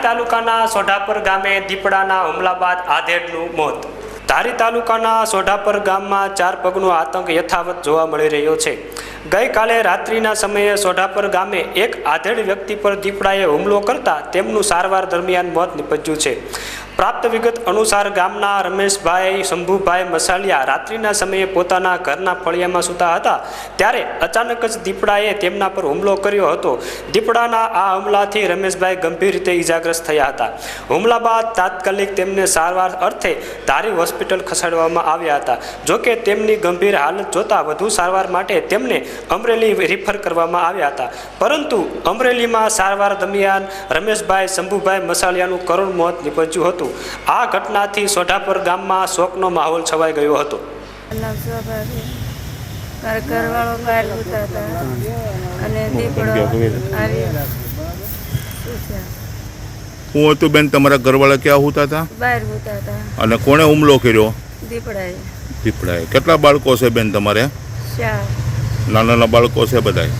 ધારી તાલુકાના સોઢાપર ગામે દીપડાના હુમલા બાદ આધેડનું મોત. ધારી તાલુકાના સોઢાપર ગામમાં ચાર પગનો આતંક યથાવત જોવા મળી રહ્યો છે. ગઈકાલે રાત્રિના સમયે સોઢાપર ગામે એક આધેડ વ્યક્તિ પર દીપડાએ હુમલો કરતા તેમનું સારવાર દરમિયાન મોત નીપજ્યું છે. પ્રાપ્ત વિગત અનુસાર ગામના રમેશભાઈ, શંભુભાઈ મસાલિયા રાત્રિના સમયે પોતાના ઘરના ફળિયામાં સૂતા હતા. ત્યારે અચાનક જ દીપડાએ તેમના પર હુમલો કર્યો હતો. દીપડાના આ હુમલાથી રમેશભાઈ ગંભીર રીતે ઈજાગ્રસ્ત થયા હતા. હુમલા બાદ તાત્કાલિક તેમને સારવાર અર્થે ધારી હોસ્પિટલ ખસેડવામાં આવ્યા હતા. જોકે તેમની ગંભીર હાલત જોતા વધુ સારવાર માટે તેમને અમરેલી રિફર કરવામાં આવ્યા હતા. પરંતુ અમરેલીમાં સારવાર દરમિયાન રમેશભાઈ, શંભુભાઈ મસાલિયાનું કરુણ મોત નીપજ્યું હતું. આ ઘટનાથી સોઢાપર ગામમાં શોકનો માહોલ છવાઈ ગયો હતો. ઘરવાળો બહાર અને દીપડો હું હતું બેન તમારા ઘરવાળા ક્યાં હોતા હતા? બહાર ઉતા હતા. અને કોણે હુમલો કર્યો? દીપડાએ. દીપડાએ. કેટલા બાળકો છે બેન તમારે? નાના નાના બાળકો છે બધાય?